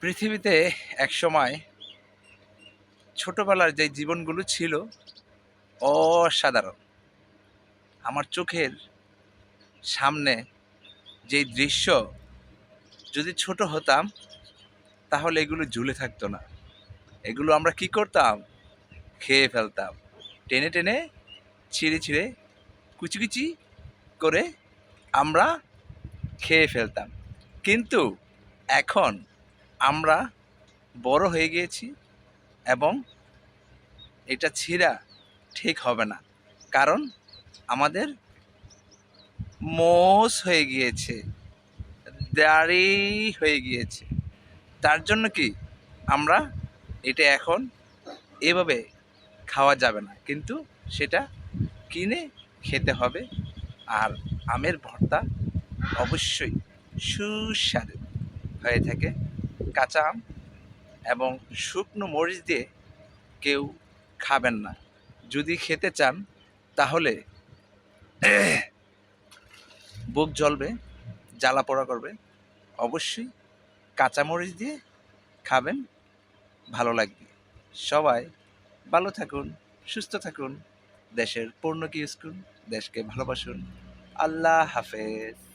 পৃথিবীতে একসময় ছোটবেলার যে জীবনগুলো ছিল অসাধারণ। আমার চোখের সামনে যে দৃশ্য, যদি ছোট হতাম, তাহলে এগুলো ঝুলে থাকতো না। এগুলো আমরা কি করতাম? খেয়ে ফেলতাম। টেনে টেনে, ছিঁড়ে ছিঁড়ে, কুচি কুচি করে আমরা খেয়ে ফেলতাম। কিন্তু এখন আমরা বড় হয়ে গিয়েছি এবং এটা ছিঁড়া ঠিক হবে না। কারণ আমাদের মোষ হয়ে গিয়েছে, দাড়ি হয়ে গিয়েছে। তার জন্য কি আমরা এটা এখন এভাবে খাওয়া যাবে না, কিন্তু সেটা কিনে খেতে হবে আর আমের ভর্তা অবশ্যই সুস্বাদু হয়ে থাকে। কাঁচা আম এবং শুকনো মরিচ দিয়ে কেউ খাবেন না। যদি খেতে চান, তাহলে বুক জ্বলবে, জ্বালা পোড়া করবে। অবশ্যই কাঁচা মরিচ দিয়ে খাবেন, ভালো লাগবে। সবাই ভালো থাকুন, সুস্থ থাকুন, দেশের পূর্ণ কি স্কুল, দেশকে ভালোবাসুন। আল্লাহ হাফেজ।